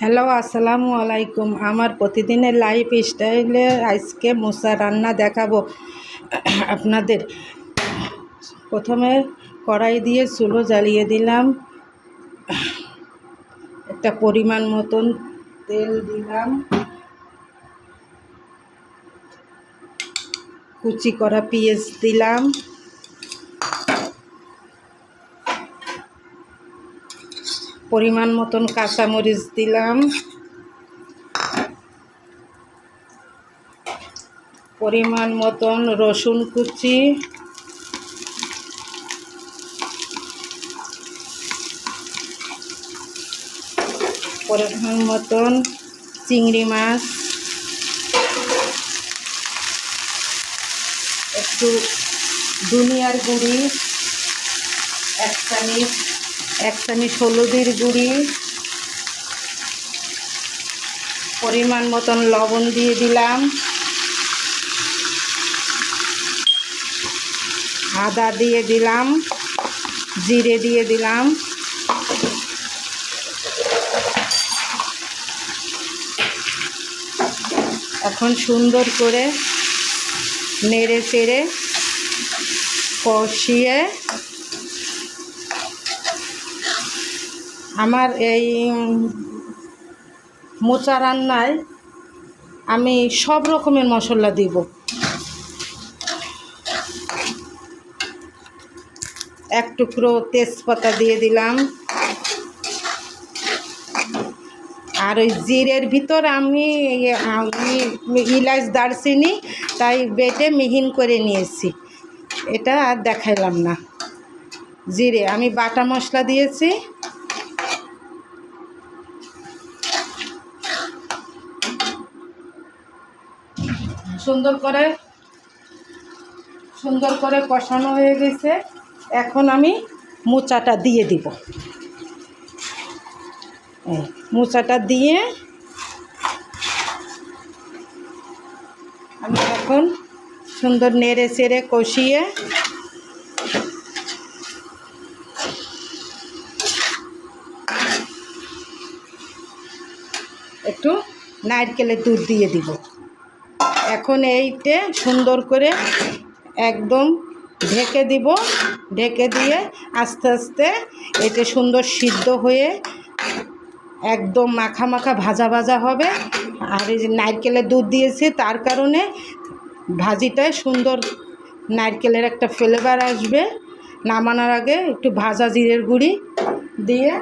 Hello, আসসালামু আলাইকুম। আমার প্রতিদিনের লাইফ স্টাইলে আজকে মোসা রান্না দেখাবো। আপনাদের প্রথমে কড়াই দিয়ে চুলো জ্বালিয়ে দিলাম। একটা পরিমাণ মতন তেল দিলাম। কুচি করা পেঁয়াজ দিলাম। পরিমাণ মতন কাঁচামরিচ দিলাম। পরিমাণ মতন রসুন কুচি। পরিমাণ মতন চিংড়ি মাছ। একটু দুনিয়ার গুঁড়ি, এক চামচ এক চামচ হলুদের গুঁড়ি, পরিমাণ মতন লবণ দিয়ে দিলাম। আদা দিয়ে দিলাম, জিরে দিয়ে দিলাম। এখন সুন্দর করে নেড়ে চেড়ে কষিয়ে আমার এই মোচা রান্নায় আমি সব রকমের মশলা দিব। এক টুকরো তেজপাতা দিয়ে দিলাম। আর ওই জিরের ভিতর আমি ইলাচ দারচিনি, তাই বেটে মিহিন করে নিয়েছি। এটা আর দেখাইলাম না। জিরে, আমি বাটা মশলা দিয়েছি। সুন্দর করে সুন্দর করে কষানো হয়ে গেছে। এখন আমি মোচাটা দিয়ে দিব। মোচাটা দিয়ে আমি এখন সুন্দর নেড়ে চেড়ে কষিয়ে একটু নারকেলের দুধ দিয়ে দিব। এখন এইটে সুন্দর করে একদম ঢেকে দিব। ঢেকে দিয়ে আস্তে আস্তে এতে সুন্দর সিদ্ধ হয়ে একদম মাখা মাখা ভাজা ভাজা হবে। আর এই যে নারকেলের দুধ দিয়েছি, তার কারণে ভাজিটায় সুন্দর নারকেলের একটা ফ্লেভার আসবে। নামানোর আগে একটু ভাজা জিরের গুঁড়ি দিয়ে